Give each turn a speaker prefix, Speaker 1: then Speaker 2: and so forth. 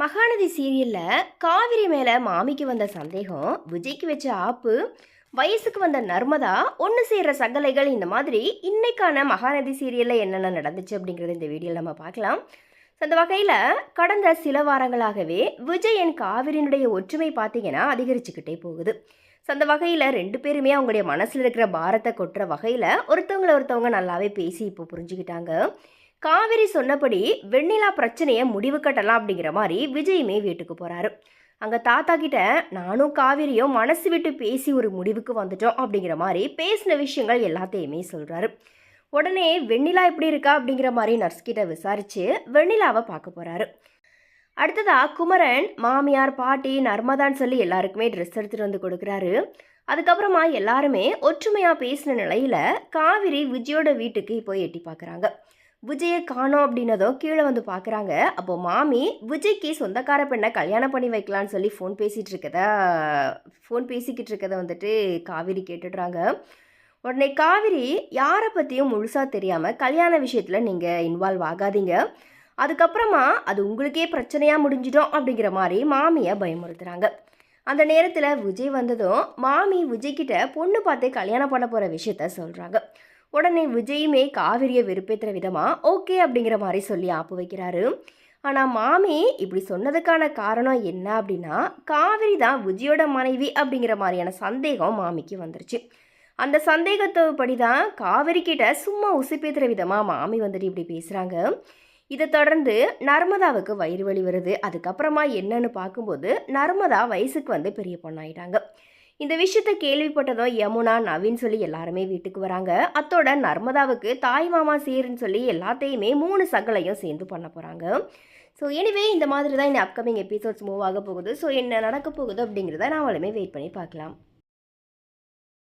Speaker 1: மகாநதி சீரியலில் காவிரி மேலே மாமிக்கு வந்த சந்தேகம் விஜய்க்கு வச்ச ஆப்பு வயசுக்கு வந்த நர்மதா ஒன்று சேர்கிற சகலைகள் இந்த மாதிரி இன்னைக்கான மகாநதி சீரியலில் என்னென்ன நடந்துச்சு அப்படிங்கிறத இந்த வீடியோவில் நம்ம பார்க்கலாம். அந்த வகையில் கடந்த சில வாரங்களாகவே விஜய் என் காவிரியினுடைய ஒற்றுமை பார்த்தீங்கன்னா அதிகரிச்சுக்கிட்டே போகுது. ஸோ அந்த வகையில் ரெண்டு பேருமே அவங்களுடைய மனசில் இருக்கிற பாரத்தை கொட்டுற வகையில் ஒருத்தவங்கள ஒருத்தவங்க நல்லாவே பேசி இப்போ புரிஞ்சுக்கிட்டாங்க. காவிரி சொன்னபடி வெண்ணிலா பிரச்சனையை முடிவு கட்டலாம் அப்படிங்கிற மாதிரி விஜயுமே வீட்டுக்கு போகிறாரு அங்கே தாத்தா கிட்ட நானும் காவிரியும் மனசு விட்டு பேசி ஒரு முடிவுக்கு வந்துட்டோம் அப்படிங்கிற மாதிரி பேசின விஷயங்கள் எல்லாத்தையுமே சொல்கிறாரு உடனே வெண்ணிலா எப்படி இருக்கா அப்படிங்கிற மாதிரி நர்ஸ் கிட்ட விசாரித்து வெண்ணிலாவை பார்க்க போகிறாரு அடுத்ததா குமரன் மாமியார் பாட்டி நர்மதான்னு சொல்லி எல்லாருக்குமே ட்ரெஸ் எடுத்துகிட்டு வந்து கொடுக்குறாரு. அதுக்கப்புறமா எல்லாருமே ஒற்றுமையாக பேசின நிலையில் காவிரி விஜயோட வீட்டுக்கு இப்போ எட்டி பார்க்குறாங்க. விஜயை காணோம் அப்படின்னதும் கீழே வந்து பார்க்குறாங்க. அப்போ மாமி விஜய்க்கு சொந்தக்கார பெண்ணை கல்யாணம் பண்ணி வைக்கலான்னு சொல்லி ஃபோன் பேசிகிட்டு இருக்கதா ஃபோன் பேசிக்கிட்டு இருக்கதை வந்துட்டு காவிரி கேட்டுடுறாங்க. உடனே காவிரி யாரை பற்றியும் முழுசாக தெரியாமல் கல்யாண விஷயத்தில் நீங்கள் இன்வால்வ் ஆகாதீங்க. அதுக்கப்புறமா அது உங்களுக்கே பிரச்சனையாக முடிஞ்சிடும் அப்படிங்கிற மாதிரி மாமியை பயமுறுத்துகிறாங்க அந்த நேரத்தில் விஜய் வந்ததும் மாமி விஜய்கிட்ட பொண்ணு பார்த்து கல்யாணம் பண்ண போகிற விஷயத்த சொல்கிறாங்க உடனே விஜயுமே காவிரியை வெறுப்பேற்றுற விதமாக ஓகே அப்படிங்கிற மாதிரி சொல்லி ஆப்பு வைக்கிறாரு. ஆனால் மாமி இப்படி சொன்னதுக்கான காரணம் என்ன அப்படின்னா காவிரி தான் விஜயோட மனைவி அப்படிங்கிற மாதிரியான சந்தேகம் மாமிக்கு வந்துருச்சு. அந்த சந்தேகத்தோப்படி தான் காவிரி கிட்ட சும்மா உசுப்பேத்துற விதமாக மாமி வந்துட்டு இப்படி பேசுகிறாங்க இதை தொடர்ந்து நர்மதாவுக்கு வயிறு வலி வருது. அதுக்கப்புறமா என்னன்னு பார்க்கும்போது நர்மதா வயசுக்கு வந்து பெரிய பொண்ணாயிட்டாங்க. இந்த விஷயத்த கேள்விப்பட்டதும் யமுனா நவீன் சொல்லி எல்லாருமே வீட்டுக்கு வராங்க. அத்தோட நர்மதாவுக்கு தாய் மாமா சீருன்னு சொல்லி எல்லாத்தையுமே மூணு சகலையும் சேர்ந்து பண்ண போகிறாங்க ஸோ எனிவே இந்த மாதிரி தான் இந்த அப்கமிங் எபிசோட்ஸ் மூவ் ஆக போகுது. ஸோ என்ன நடக்க போகுது அப்படிங்கிறத நாமளுமே வெயிட் பண்ணி பார்க்கலாம்.